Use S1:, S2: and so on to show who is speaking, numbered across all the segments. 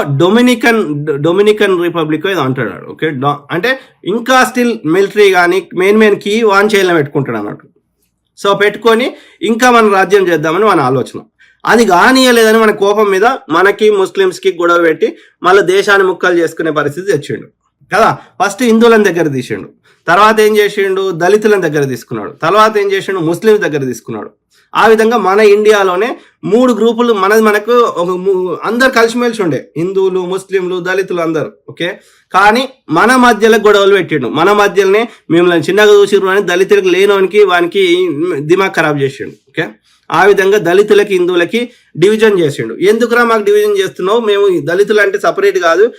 S1: Dominican Dominican republic ఏదో అంటాడు okay? అంటే ఇంకా స్టిల్ మిలిటరీ కానీ మెయిన్ మెయిన్ కీ వాన్ చేయలేం పెట్టుకుంటాడు అన్నట్టు. సో పెట్టుకొని ఇంకా మనం రాజ్యం చేద్దామని మన ఆలోచన. అది కానీయలేదని మన కోపం మీద మనకి ముస్లిమ్స్కి గొడవ పెట్టి మళ్ళీ దేశాన్ని ముక్కలు చేసుకునే పరిస్థితి తెచ్చిండు. కదా? ఫస్ట్ హిందువులను దగ్గర తీసిండు. తర్వాత ఏం చేసిండు? దళితులను దగ్గర తీసుకున్నాడు. తర్వాత ఏం చేసిండు? ముస్లింస్ దగ్గర తీసుకున్నాడు. ఆ విధంగా మన ఇండియాలోనే మూడు గ్రూపులు మనది మనకు ఒక ము- అందరు కలిసిమెలిసి ఉండే హిందువులు ముస్లింలు దళితులు అందరు. ఓకే? కానీ మన మధ్యలో గొడవలు పెట్టిండు. మన మధ్యలోనే మిమ్మల్ని చిన్నగా చూసిరు అని దళితులకు లేనోనికి వానికి దిమాగ్ ఖరాబ్ చేసిండు. ఓకే? ఆ విధంగా దళితులకి హిందువులకి డివిజన్ చేసిండు. ఎందుకురా మాకు డివిజన్ చేస్తున్నావు? మేము దళితులు అంటే సపరేట్ కాదు.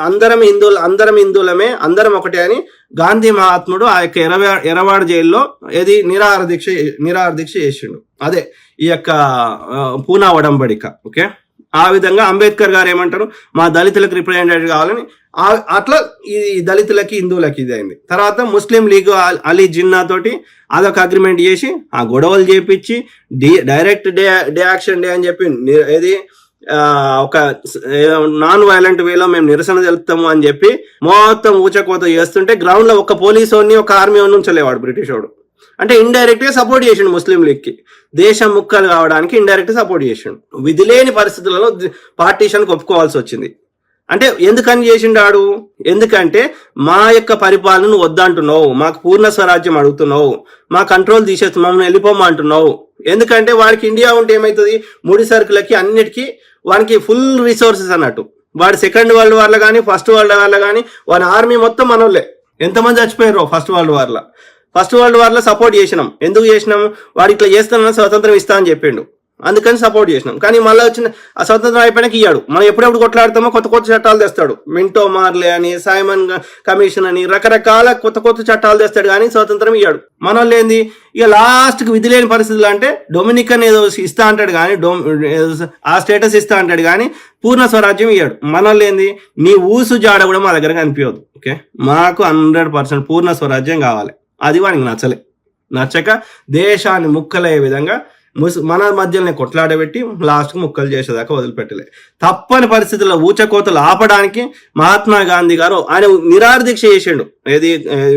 S1: అందరం హిందువులు అందరం హిందువులమే అందరం ఒకటే అని గాంధీ మహాత్ముడు ఆ యొక్క ఎరవా ఎరవాడ జైల్లో ఏది? నిరాహార దీక్ష నిరాహార దీక్ష చేసిండు. అదే ఈ యొక్క పూనా ఒడంబడిక ఓకే? ఆ విధంగా అంబేద్కర్ గారు ఏమంటారు మా దళితులకు రిప్రజెంటేటివ్ కావాలని అట్లా ఈ దళితులకి హిందువులకి ఇది అయింది. తర్వాత ముస్లిం లీగ్ అలీ జిన్నా తోటి అదొక అగ్రిమెంట్ చేసి ఆ గొడవలు చేపించి D direct day day action day అని చెప్పి ఏది ఒక నాన్ వైలెంట్ వేలో మేము నిరసన తెలుపుతాము అని చెప్పి మొత్తం ఊచకోత చేస్తుంటే గ్రౌండ్లో ఒక పోలీస్ ఒక ఆర్మీ ఉంచలేవాడు బ్రిటిష్ వాడు అంటే ఇండైరెక్ట్గా సపోర్ట్ చేసిండు ముస్లిం లీగ్కి దేశం ముక్కలు కావడానికి ఇండైరెక్ట్గా సపోర్ట్ చేసిండు. విధి లేని పరిస్థితులలో పార్టీషన్కి ఒప్పుకోవాల్సి వచ్చింది. అంటే ఎందుకని చేసిండాడు ఎందుకంటే మా యొక్క పరిపాలన నువ్వు వద్దంటున్నావు. మాకు పూర్ణ స్వరాజ్యం అడుగుతున్నావు. మా కంట్రోల్ తీసేస్తు మమ్మల్ని వెళ్ళిపోమంటున్నావు ఎందుకంటే వాడికి ఇండియా ఉంటే ఏమవుతుంది ముడి సరుకులకి అన్నిటికీ వానికి ఫుల్ రిసోర్సెస్ అన్నట్టు. వాడు సెకండ్ వరల్డ్ వార్లో కానీ ఫస్ట్ వరల్డ్ వార్లో కానీ వాడి ఆర్మీ మొత్తం మనోళ్ళే. ఎంతమంది చచ్చిపోయారు ఫస్ట్ వరల్డ్ వార్లో ఫస్ట్ వరల్డ్ వార్లో సపోర్ట్ చేసినాం. ఎందుకు చేసినాం? వాడు ఇట్లా చేస్తానన్న స్వతంత్రం ఇస్తా అని చెప్పిండు. అందుకని సపోర్ట్ చేసినాం. కానీ మళ్ళీ వచ్చిన ఆ స్వతంత్రం అయిపోయినాక ఇయ్యాడు. మనం ఎప్పుడెప్పుడు కొట్లాడతామో కొత్త కొత్త చట్టాలు తెస్తాడు. మింటో మార్లే అని సైమన్ కమిషన్ అని రకరకాల కొత్త కొత్త చట్టాలు తెస్తాడు కానీ స్వతంత్రం ఇయ్యాడు. మన వాళ్ళు ఏంది? ఇక లాస్ట్కి విధి లేని పరిస్థితులు అంటే డొమినికన్ ఏదో ఇస్తా అంటాడు కానీ డొమ్ ఆ స్టేటస్ ఇస్తా అంటాడు కానీ పూర్ణ స్వరాజ్యం ఇయ్యాడు. మన ఏంది? నీ ఊసు జాడ కూడా మా దగ్గర కనిపించదు. ఓకే మాకు హండ్రెడ్ పర్సెంట్ పూర్ణ స్వరాజ్యం కావాలి. అది వానికి నచ్చలే. నచ్చక దేశాన్ని ముక్కలయ్యే విధంగా ముస్ మన మధ్యలోనే కొట్లాడబెట్టి లాస్ట్కి ముక్కలు చేసేదాకా వదిలిపెట్టలే. తప్పని పరిస్థితుల్లో ఊచకోతలు ఆపడానికి మహాత్మా గాంధీ గారు ఆయన నిరాహార చేసిండు. ఏది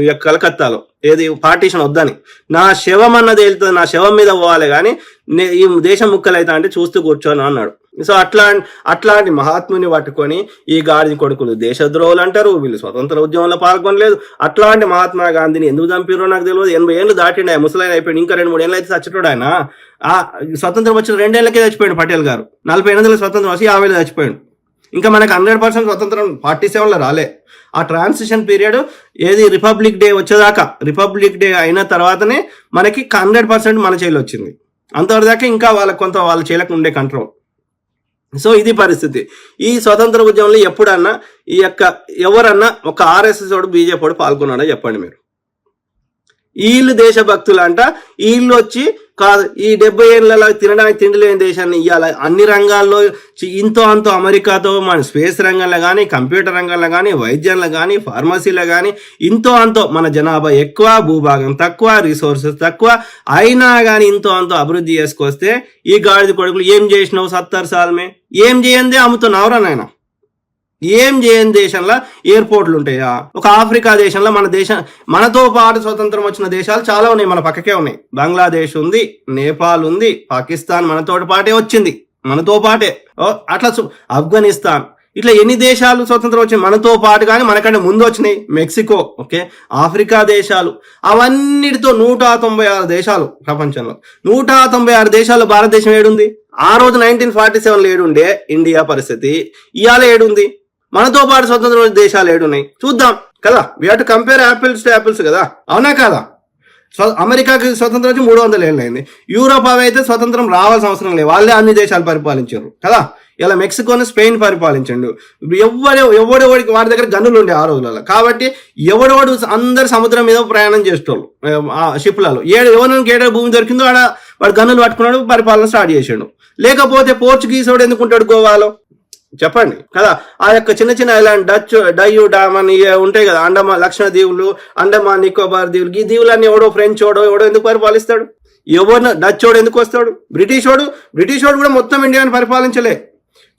S1: ఈ యొక్క కలకత్తాలో. ఏది పార్టీషన్ వద్దని. నా శవం అన్నది వెళ్తుంది నా శవం మీద పోవాలి కానీ నే- ఈ దేశం ముక్కలు అవుతా అంటే చూస్తూ కూర్చోను అన్నాడు. సో అట్లా అట్లాంటి మహాత్ముని పట్టుకొని ఈ గాడిద కొడుకులు దేశద్రోహులు అంటారు వీళ్ళు స్వతంత్ర ఉద్యమంలో పాల్గొనలేదు. అట్లాంటి మహాత్మా గాంధీని ఎందుకు చంపిరో నాకు తెలియదు. ఎనభై ఏళ్ళు దాటిండి ఆయన ముసలాయన అయిపోయింది ఇంకా రెండు మూడు ఏళ్ళు అయితే చచ్చిపోయాడు ఆయన. ఆ స్వతంత్రం వచ్చిన రెండేళ్ళకే చచ్చిపోయాడు పటేల్ గారు. నలభై ఎనిమిదిలో స్వతంత్రం వచ్చి యాభై ఏళ్ళు చచ్చిపోయాడు. ఇంకా మనకు హండ్రెడ్ పర్సెంట్ స్వతంత్రం ఫార్టీ సెవెన్లో రాలే. ఆ ట్రాన్సిషన్ పీరియడ్ ఏది రిపబ్లిక్ డే వచ్చేదాకా రిపబ్లిక్ డే అయిన తర్వాతనే మనకి హండ్రెడ్ పర్సెంట్ మన చేతిలో వచ్చింది. అంతవరదాకా ఇంకా వాళ్ళకి కొంత వాళ్ళ చేయలకు ఉండే కంట్రోల్. సో ఇది పరిస్థితి. ఈ స్వతంత్ర ఉద్యమంలో ఎప్పుడన్నా ఈ యొక్క ఎవరన్నా ఒక ఆర్ఎస్ఎస్ వాడు బీజేపీ వాడు పాల్గొన్నాడా చెప్పండి మీరు? వీళ్ళు దేశభక్తులు అంట వీళ్ళు వచ్చి కాదు ఈ డెబ్బై ఏళ్ళలో తినడానికి తిండి లేని దేశాన్ని ఇవాళ అన్ని రంగాల్లో ఇంతో అంతో అమెరికాతో మన స్పేస్ రంగంలో కానీ కంప్యూటర్ రంగంలో కానీ వైద్యంలో కానీ ఫార్మసీలో కానీ ఇంతో అంతో మన జనాభా ఎక్కువ భూభాగం తక్కువ రిసోర్సెస్ తక్కువ. అయినా కానీ ఇంతో అంతో అభివృద్ధి చేసుకొస్తే ఈ గాడిద కొడుకులు ఏం చేసినావు సత్తరు సాల్మే? ఏం చేయందే అమ్ముతున్నావురా నాయనా? ఏం చేయని దేశంలో ఎయిర్పోర్ట్లు ఉంటాయా? ఒక ఆఫ్రికా దేశంలో మన దేశం మనతో పాటు స్వతంత్రం వచ్చిన దేశాలు చాలా ఉన్నాయి మన పక్కకే ఉన్నాయి. బంగ్లాదేశ్ ఉంది నేపాల్ ఉంది పాకిస్తాన్ మనతో పాటే వచ్చింది. మనతో పాటే. ఓ, అట్లా ఆఫ్ఘనిస్తాన్. ఇట్లా ఎన్ని దేశాలు స్వతంత్రం వచ్చినాయి? మనతో పాటు కానీ మనకంటే ముందు వచ్చినాయి. Mexico okay? ఆఫ్రికా దేశాలు. అవన్నిటితో నూట తొంభై ఆరు దేశాలు ప్రపంచంలో. నూట తొంభై ఆరు దేశాల్లో భారతదేశం ఏడుంది? ఆ రోజు నైన్టీన్ ఫార్టీ సెవెన్లో ఏడుండే ఇండియా పరిస్థితి. ఇవాళ ఏడుంది? మనతో పాటు స్వతంత్ర దేశాలు దేశాలు ఏడున్నాయి. చూద్దాం. కదా? We to compare apples to apples కదా? అవునా కదా? స్వ అమెరికాకి స్వతంత్రం వచ్చి మూడు వందల ఏళ్ళు అయింది. యూరోప్ అవి అయితే స్వతంత్రం రావాల్సిన అవసరం లేదు. వాళ్ళే అన్ని దేశాలు పరిపాలించారు. కదా? ఇలా మెక్సికోని స్పెయిన్ పరిపాలించండు. ఎవడే ఎవడెవడికి వాడి దగ్గర గన్నులు ఉండే ఆ రోజులలో. కాబట్టి ఎవడెవడు అందరు సముద్రం మీద ప్రయాణం చేసేటోళ్ళు. ఆ షిప్లలో. ఏడు ఎవరికి ఏడ భూమి దొరికిందో ఆడ వాడు గన్నులు పట్టుకున్నాడు పరిపాలన స్టార్ట్ చేసాడు. లేకపోతే పోర్చుగీస్ వాడు ఎందుకుంటాడు గోవాలో? చెప్పండి. కదా ఆ యొక్క చిన్న చిన్న ఐలాండ్ డచ్ డయ్యూ డామ్ ఇవి ఉంటాయి కదా అండమాన్ లక్షణ దీవులు అండమాన్ నికోబార్ దీవులు ఈ దీవులన్నీ ఎవడో ఫ్రెంచ్ ఓడో ఎవడో ఎందుకు పరిపాలిస్తాడు? ఎవరు డచ్ వాడు ఎందుకు వస్తాడు? బ్రిటిష్ వాడు బ్రిటిష్ వాడు కూడా మొత్తం ఇండియాని పరిపాలించలే.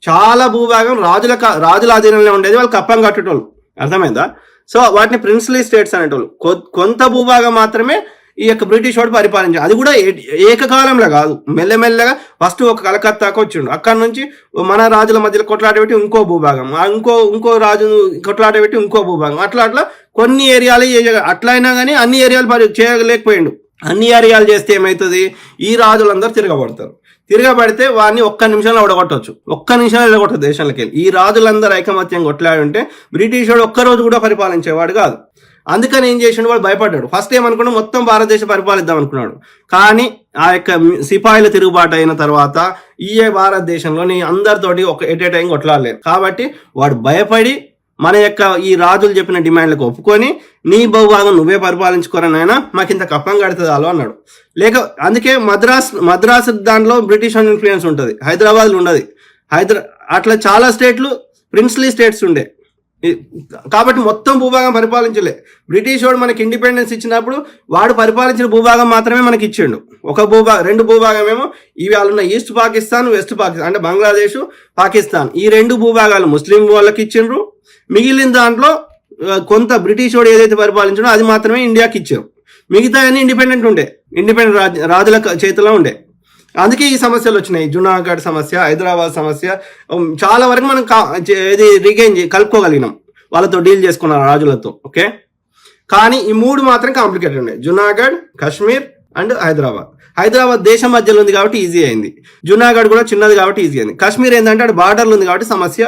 S1: చాలా భూభాగం రాజుల రాజుల ఆధీనంలో ఉండేది వాళ్ళు కప్పం కట్టేటోళ్ళు. అర్థమైందా? సో వాటిని ప్రిన్స్లీ స్టేట్స్ అనేటోళ్ళు. కొ- కొంత భూభాగం మాత్రమే ఈ యొక్క బ్రిటిష్ వాడు పరిపాలించాడు. అది కూడా ఏకకాలంలో కాదు. మెల్లమెల్లగా ఫస్ట్ ఒక కలకత్తాకు వచ్చిండు. అక్కడ నుంచి మన రాజుల మధ్యలో కొట్లాట పెట్టి ఇంకో భూభాగం. ఇంకో ఇంకో రాజు కొట్లాట పెట్టి ఇంకో భూభాగం. అట్లా అట్లా కొన్ని ఏరియాలు అట్లా అయినా కానీ అన్ని ఏరియాలు పరి- చేయలేకపోయిండు. అన్ని ఏరియాలు చేస్తే ఏమవుతుంది ఈ రాజులందరూ తిరగబడతారు. తిరగబడితే వాడిని ఒక్క నిమిషంలో ఓడగొట్టవచ్చు ఒక్క నిమిషంలో ఓడగొట్టదు దేశంలోకి వెళ్ళి. ఈ రాజులందరూ ఐకమత్యం కొట్లాడి ఉంటే బ్రిటిష్ వాడు ఒక్క రోజు కూడా పరిపాలించేవాడు కాదు. అందుకని ఏం చేసిండు వాడు? భయపడ్డాడు. ఫస్ట్ ఏమనుకున్నాడు? మొత్తం భారతదేశం పరిపాలిద్దాం అనుకున్నాడు. కానీ ఆ యొక్క సిపాయిల తిరుగుబాటు అయిన తర్వాత ఈ భారతదేశంలోని అందరితోటి ఒక ఎట్ ఏ టైం కొట్లాడలేదు. కాబట్టి వాడు భయపడి మన యొక్క ఈ రాజులు చెప్పిన డిమాండ్లకు ఒప్పుకొని నీ బహుభాగం నువ్వే పరిపాలించుకోరని ఆయన మాకు ఇంత కప్పం కడుతుంది అలో అన్నాడు. లేక అందుకే మద్రాస్ మద్రాస్ దాంట్లో బ్రిటిష్ ఇన్ఫ్లుయెన్స్ ఉంటుంది. హైదరాబాద్లో ఉండదు. హైదరా అట్లా చాలా స్టేట్లు ప్రిన్స్లీ స్టేట్స్ ఉండే. కాబట్టి మొత్తం భూభాగం పరిపాలించలే. బ్రిటిష్ వాడు మనకి ఇండిపెండెన్స్ ఇచ్చినప్పుడు వాడు పరిపాలించిన భూభాగం మాత్రమే మనకి ఇచ్చిండు. ఒక భూభాగం రెండు భూభాగం ఏమో ఇవి ఉన్న ఈస్ట్ పాకిస్తాన్ వెస్ట్ పాకిస్తాన్ అంటే బంగ్లాదేశ్ పాకిస్తాన్. ఈ రెండు భూభాగాలు ముస్లిం వాళ్ళకి ఇచ్చిండ్రు. మిగిలిన దాంట్లో కొంత బ్రిటిష్ వాడు ఏదైతే పరిపాలించాడో అది మాత్రమే ఇండియాకి ఇచ్చారు. మిగతా అన్ని ఇండిపెండెంట్ ఉండే. ఇండిపెండెంట్ రాజ్ రాజుల చేతిలో ఉండే. అందుకే ఈ సమస్యలు వచ్చినాయి. జునాగఢ్ సమస్య హైదరాబాద్ సమస్య చాలా వరకు మనం ఇది రీగైన్ కలుపుకోగలిగినాం. వాళ్ళతో డీల్ చేసుకున్న రాజులతో ఓకే? కానీ ఈ మూడు మాత్రం కాంప్లికేటెడ్ ఉన్నాయి. జునాగఢ్ కాశ్మీర్ అండ్ హైదరాబాద్. హైదరాబాద్ దేశం మధ్యలో ఉంది కాబట్టి ఈజీ అయింది. జునాగఢ్ కూడా చిన్నది కాబట్టి ఈజీ అయింది. కాశ్మీర్ ఏంటంటే అక్కడ బార్డర్లు ఉంది కాబట్టి సమస్య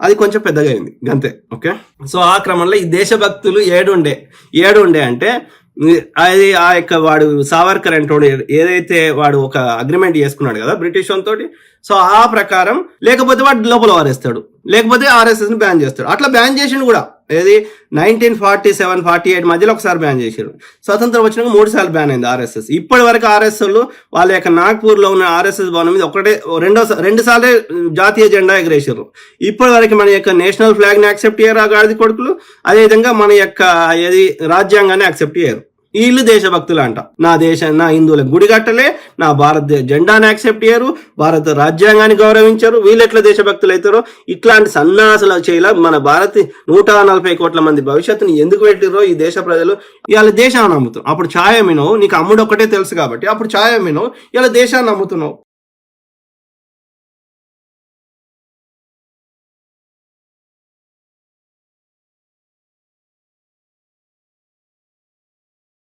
S1: అది కొంచెం పెద్దగా అయింది. అంతే ఓకే? సో ఆ క్రమంలో ఈ దేశభక్తులు ఏడు ఉండే ఏడు ఉండే అంటే అది ఆ యొక్క వాడు సావర్కర్ అంటోడు ఏదైతే వాడు ఒక అగ్రిమెంట్ చేసుకున్నాడు కదా బ్రిటిష్ తోటి సో ఆ ప్రకారం లేకపోతే వాడు లోపల వారేస్తాడు. లేకపోతే ఆర్ఎస్ఎస్ని బ్యాన్ చేస్తాడు. అట్లా బ్యాన్ చేసిండు కూడా. ఏది? Nineteen forty seven forty eight మధ్యలో ఒకసారి బ్యాన్ చేశారు స్వతంత్రం వచ్చినాక మూడు సార్లు బ్యాన్ అయింది ఆర్ఎస్ఎస్ ఇప్పటి వరకు ఆర్ఎస్ఎస్ వాళ్ళ యొక్క నాగ్పూర్లో ఉన్న ఆర్ఎస్ఎస్ భవనం మీద ఒకటే రెండో రెండు సార్లే జాతీయ జెండా ఎగరేసారు ఇప్పటి వరకు మన యొక్క నేషనల్ ఫ్లాగ్ని యాక్సెప్ట్ చేయరు ఆ గాడిది కొడుకులు? అదేవిధంగా మన యొక్క ఏది? రాజ్యాంగాన్ని యాక్సెప్ట్ చేయరు. వీళ్ళు దేశభక్తులు అంట నా దేశ నా హిందువులకు గుడి కట్టలే నా భారత జెండాను యాక్సెప్ట్ చేయరు భారత రాజ్యాంగాన్ని గౌరవించరు వీళ్ళు ఎట్లా దేశభక్తులు అవుతారో ఇట్లాంటి సన్నాసులు చేయాల మన భారత్ నూట నలభై కోట్ల మంది భవిష్యత్తుని ఎందుకు పెట్టిరో ఈ దేశ ప్రజలు ఇవాళ దేశాన్ని నమ్ముతాం అప్పుడు ఛాయ అమ్మినావు నీకు అమ్ముడు ఒకటే తెలుసు కాబట్టి అప్పుడు ఛాయ మినవు ఇలా దేశాన్ని నమ్ముతున్నావు.